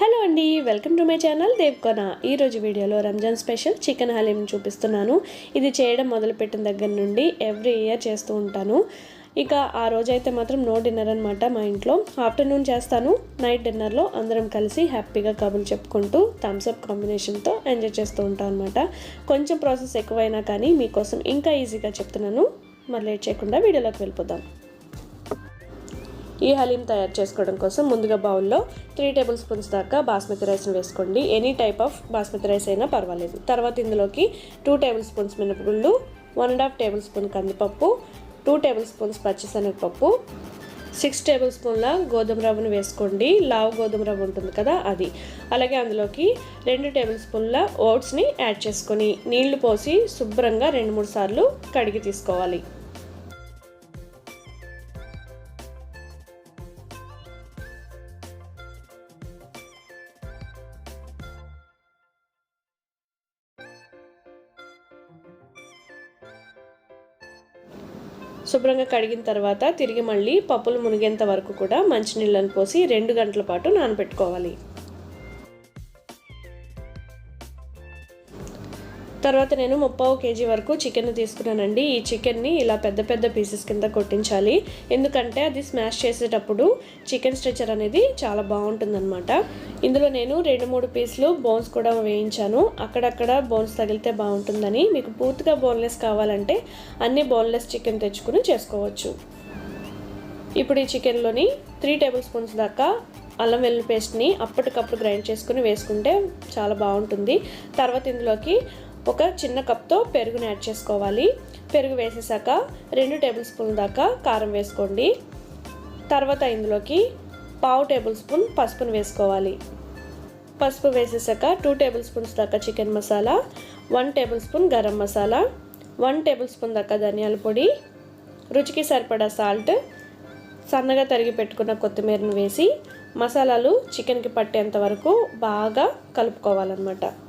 Hello అండి welcome to my channel దేవ్కొన ఈరోజు వీడియోలో రంజాన్ స్పెషల్ చికెన్ హలీం చూపిస్తున్నాను. ఇది చేయడం మొదలుపెట్టిన దగ్గర నుండి ఎవ్రీ ఇయర్ చేస్తూ ఉంటాను. ఇక ఆ రోజైతే మాత్రం నో డిన్నర్ అనమాట మా ఇంట్లో. ఆఫ్టర్నూన్ చేస్తాను నైట్ డిన్నర్లో అందరం కలిసి హ్యాపీగా కబుర్లు చెప్పుకుంటూ థమ్స్అప్ కాంబినేషన్తో ఎంజాయ్ చేస్తూ ఉంటాం అనమాట కొంచెం ప్రాసెస్ ఎక్కువైనా కానీ మీకోసం ఇంకా ఈజీగా చెప్తున్నాను. మరి లేట్ చేయకుండా వీడియోలోకి వెళ్ళిపోదాం. ఈ హలీం తయారు చేసుకోవడం కోసం ముందుగా బౌల్లో త్రీ టేబుల్ స్పూన్స్ దాకా బాస్మతి రైస్ని వేసుకోండి. Any type of basmati rice అయినా పర్వాలేదు. తర్వాత ఇందులోకి టూ టేబుల్ స్పూన్స్ మినపగుళ్ళు one and half tablespoon కందిపప్పు టూ టేబుల్ స్పూన్స్ పచ్చిశనగపప్పు సిక్స్ టేబుల్ స్పూన్ల గోధుమ రవ్వను వేసుకోండి. లావు గోధుమ రవ్వ ఉంటుంది కదా అది. అలాగే అందులోకి రెండు టేబుల్ స్పూన్ల ఓట్స్ని యాడ్ చేసుకొని నీళ్ళు పోసి శుభ్రంగా రెండు మూడు సార్లు కడిగి తీసుకోవాలి. శుభ్రంగా కడిగిన తర్వాత తిరిగి మళ్ళీ పప్పులు మునిగేంత వరకు కూడా మంచినీళ్ళను పోసి రెండు గంటల పాటు నానబెట్టుకోవాలి. తర్వాత నేను ముప్పావు కేజీ వరకు చికెన్ తీసుకున్నానండి. ఈ చికెన్ని ఇలా పెద్ద పెద్ద పీసెస్ కింద కొట్టించాలి. ఎందుకంటే అది స్మాష్ చేసేటప్పుడు చికెన్ స్ట్రెచర్ అనేది చాలా బాగుంటుందన్నమాట. ఇందులో నేను రెండు మూడు పీసులు బోన్స్ కూడా వేయించాను. అక్కడక్కడ బోన్స్ తగిలితే బాగుంటుందని. మీకు పూర్తిగా బోన్లెస్ కావాలంటే అన్ని బోన్లెస్ చికెన్ తెచ్చుకుని చేసుకోవచ్చు. ఇప్పుడు ఈ చికెన్లోని త్రీ టేబుల్ స్పూన్స్ దాకా అల్లం వెల్లుల్లి పేస్ట్ని అప్పటికప్పుడు గ్రైండ్ చేసుకుని వేసుకుంటే చాలా బాగుంటుంది. తర్వాత ఇందులోకి ఒక చిన్న కప్తో పెరుగుని యాడ్ చేసుకోవాలి. పెరుగు వేసేసాక రెండు టేబుల్ స్పూన్ దాకా కారం వేసుకోండి. తర్వాత ఇందులోకి పావు టేబుల్ స్పూన్ పసుపును వేసుకోవాలి. పసుపు వేసేసాక టూ టేబుల్ స్పూన్స్ దాకా chicken masala one tablespoon garam masala one tablespoon దాకా ధనియాల పొడి రుచికి సరిపడా సాల్ట్ సన్నగా తరిగి పెట్టుకున్న కొత్తిమీరను వేసి మసాలాలు చికెన్కి పట్టేంత వరకు బాగా కలుపుకోవాలన్నమాట.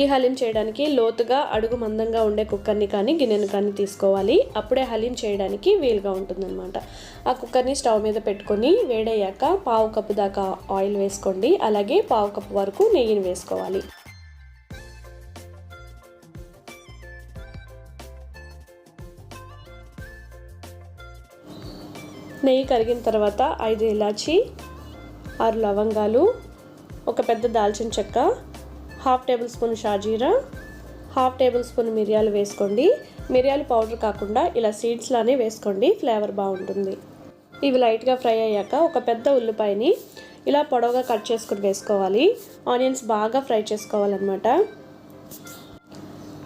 ఈ హలీం చేయడానికి లోతుగా అడుగు మందంగా ఉండే కుక్కర్ని కానీ గిన్నెను కానీ తీసుకోవాలి. అప్పుడే హలీం చేయడానికి వీలుగా ఉంటుందన్నమాట. ఆ కుక్కర్ని స్టవ్ మీద పెట్టుకొని వేడయ్యాక పావు కప్పు దాకా ఆయిల్ వేసుకోండి. అలాగే పావు కప్పు వరకు నెయ్యిని వేసుకోవాలి. నెయ్యి కరిగిన తర్వాత ఐదు ఇలాచి ఆరు లవంగాలు ఒక పెద్ద దాల్చిన చెక్క హాఫ్ టేబుల్ స్పూన్ షాజీరా హాఫ్ టేబుల్ స్పూన్ మిరియాలు వేసుకోండి. మిరియాలు పౌడర్ కాకుండా ఇలా సీడ్స్లానే వేసుకోండి ఫ్లేవర్ బాగుంటుంది. ఇవి లైట్గా ఫ్రై అయ్యాక ఒక పెద్ద ఉల్లిపాయని ఇలా పొడవుగా కట్ చేసుకుని వేసుకోవాలి. ఆనియన్స్ బాగా ఫ్రై చేసుకోవాలన్నమాట.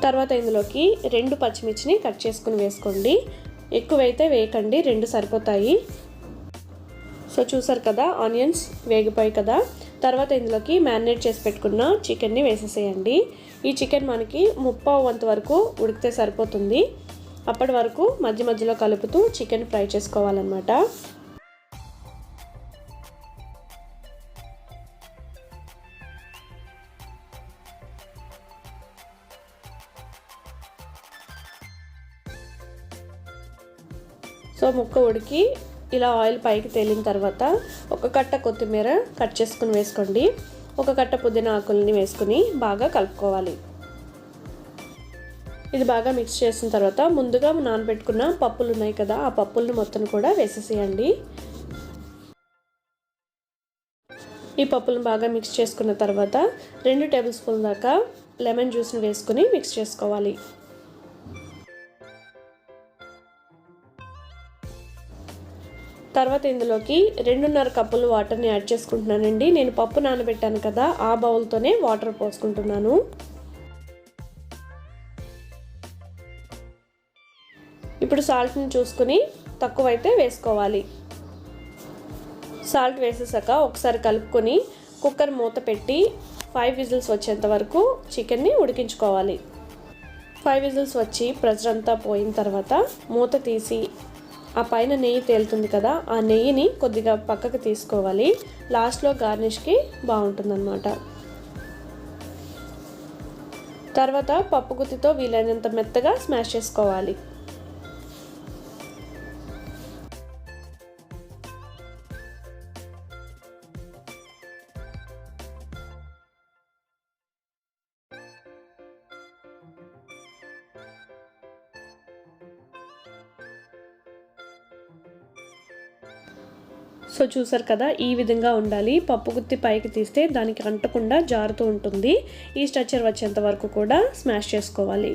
తర్వాత ఇందులోకి రెండు పచ్చిమిర్చిని కట్ చేసుకుని వేసుకోండి. ఎక్కువైతే వేయకండి రెండు సరిపోతాయి. సో చూసారు కదా ఆనియన్స్ వేగిపోయి కదా. తర్వాత ఇందులోకి మ్యారినేట్ చేసి పెట్టుకున్న చికెన్ని వేసేసేయండి. ఈ చికెన్ మనకి ముప్పావు వంతు వరకు ఉడికితే సరిపోతుంది. అప్పటి వరకు మధ్య మధ్యలో కలుపుతూ చికెన్ ఫ్రై చేసుకోవాలన్నమాట. సో ముక్క ఉడికి ఇలా ఆయిల్ పైకి తేలిన తర్వాత ఒక కట్ట కొత్తిమీర కట్ చేసుకుని వేసుకోండి. ఒక కట్ట పుదీనా ఆకుల్ని వేసుకుని బాగా కలుపుకోవాలి. ఇది బాగా మిక్స్ చేసిన తర్వాత ముందుగా నానబెట్టుకున్న పప్పులు ఉన్నాయి కదా ఆ పప్పులను మొత్తం కూడా వేసేసేయండి. ఈ పప్పులను బాగా మిక్స్ చేసుకున్న తర్వాత రెండు టేబుల్ స్పూన్ దాకా లెమన్ జ్యూస్ని వేసుకుని మిక్స్ చేసుకోవాలి. తర్వాత ఇందులోకి రెండున్నర కప్పులు వాటర్ని యాడ్ చేసుకుంటున్నానండి. నేను పప్పు నానబెట్టాను కదా ఆ బౌల్తోనే వాటర్ పోసుకుంటున్నాను. ఇప్పుడు సాల్ట్ని చూసుకుని తక్కువైతే వేసుకోవాలి. సాల్ట్ వేసేసాక ఒకసారి కలుపుకొని కుక్కర్ మూత పెట్టి ఫైవ్ విజిల్స్ వచ్చేంత వరకు చికెన్ని ఉడికించుకోవాలి. ఫైవ్ విజిల్స్ వచ్చి ప్రెషర్ అంతా పోయిన తర్వాత మూత తీసి ఆ పైన నెయ్యి తేలుతుంది కదా ఆ నెయ్యిని కొద్దిగా పక్కకు తీసుకోవాలి. లాస్ట్లో గార్నిష్కి బాగుంటుందన్నమాట. తర్వాత పప్పు గుత్తితో వీలైనంత మెత్తగా స్మాష్ చేసుకోవాలి. సో చూసారు కదా ఈ విధంగా ఉండాలి. పప్పు గుత్తి పైకి తీస్తే దానికి అంటకుండా జారుతూ ఉంటుంది. ఈ స్ట్రక్చర్ వచ్చేంత వరకు కూడా స్మాష్ చేసుకోవాలి.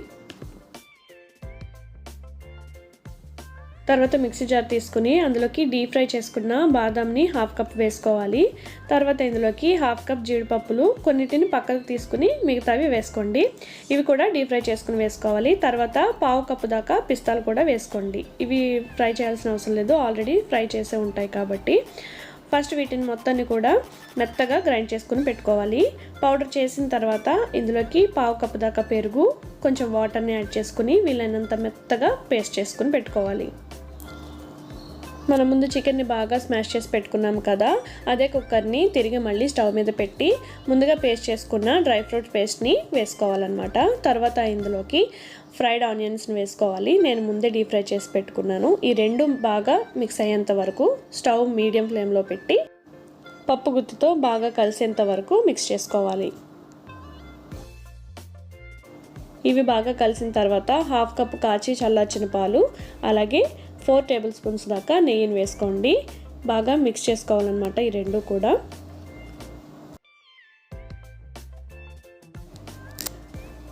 తర్వాత మిక్సీ జార్ తీసుకుని అందులోకి డీప్ ఫ్రై చేసుకున్న బాదాంని హాఫ్ కప్ వేసుకోవాలి. తర్వాత ఇందులోకి హాఫ్ కప్ జీడిపప్పులు కొన్నిటిని పక్కకు తీసుకుని మిగతావి వేసుకోండి. ఇవి కూడా డీప్ ఫ్రై చేసుకుని వేసుకోవాలి. తర్వాత పావు కప్పు దాకా పిస్తాలు కూడా వేసుకోండి. ఇవి ఫ్రై చేయాల్సిన అవసరం లేదు. ఆల్రెడీ ఫ్రై చేసే ఉంటాయి కాబట్టి. ఫస్ట్ వీటిని మొత్తాన్ని కూడా మెత్తగా గ్రైండ్ చేసుకుని పెట్టుకోవాలి. పౌడర్ చేసిన తర్వాత ఇందులోకి పావు కప్పు దాకా పెరుగు కొంచెం వాటర్ని యాడ్ చేసుకుని వీలైనంత మెత్తగా పేస్ట్ చేసుకుని పెట్టుకోవాలి. మనం ముందు చికెన్ని బాగా స్మాష్ చేసి పెట్టుకున్నాం కదా అదే కుక్కర్ని తిరిగి మళ్ళీ స్టవ్ మీద పెట్టి ముందుగా పేస్ట్ చేసుకున్న డ్రై ఫ్రూట్ పేస్ట్ని వేసుకోవాలన్నమాట. తర్వాత ఇందులోకి ఫ్రైడ్ ఆనియన్స్ని వేసుకోవాలి. నేను ముందే డీప్ ఫ్రై చేసి పెట్టుకున్నాను. ఈ రెండు బాగా మిక్స్ అయ్యేంత వరకు స్టవ్ మీడియం ఫ్లేమ్లో పెట్టి పప్పు గుత్తితో బాగా కలిసేంత వరకు మిక్స్ చేసుకోవాలి. ఇవి బాగా కలిసిన తర్వాత హాఫ్ కప్ కాచి చల్లార్చిన పాలు అలాగే ఫోర్ టేబుల్ స్పూన్స్ దాకా నెయ్యిని వేసుకోండి. బాగా మిక్స్ చేసుకోవాలన్నమాట ఈ రెండు కూడా.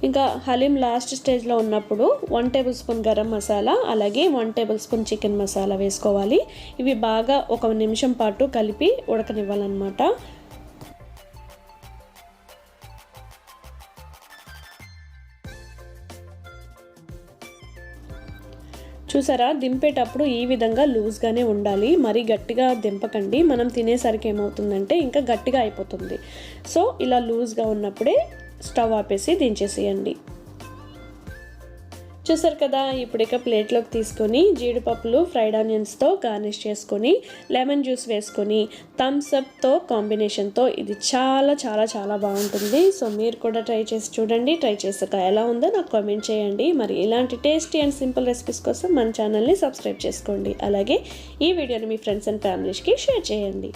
ఇంకా హలీం లాస్ట్ స్టేజ్లో ఉన్నప్పుడు one tablespoon garam masala అలాగే one tablespoon chicken masala వేసుకోవాలి. ఇవి బాగా ఒక నిమిషం పాటు కలిపి ఉడకనివ్వాలన్నమాట. చూసారా? దింపేటప్పుడు ఈ విధంగా లూజ్గానే ఉండాలి. మరీ గట్టిగా దింపకండి. మనం తినేసరికి ఏమవుతుందంటే ఇంకా గట్టిగా అయిపోతుంది. సో ఇలా లూజ్గా ఉన్నప్పుడే స్టవ్ ఆపేసి దించేసేయండి. చూసారు కదా ఇప్పుడు ఇక ప్లేట్లోకి తీసుకొని జీడిపప్పులు ఫ్రైడ్ ఆనియన్స్తో గార్నిష్ చేసుకొని లెమన్ జ్యూస్ వేసుకొని థమ్స్ అప్తో కాంబినేషన్తో ఇది చాలా చాలా చాలా బాగుంటుంది. సో మీరు కూడా ట్రై చేసి చూడండి. ట్రై చేసాక ఎలా ఉందో నాకు కామెంట్ చేయండి. మరి ఇలాంటి టేస్టీ అండ్ సింపుల్ రెసిపీస్ కోసం మన ఛానల్ని సబ్స్క్రైబ్ చేసుకోండి. అలాగే ఈ వీడియోని మీ ఫ్రెండ్స్ అండ్ ఫ్యామిలీస్కి షేర్ చేయండి.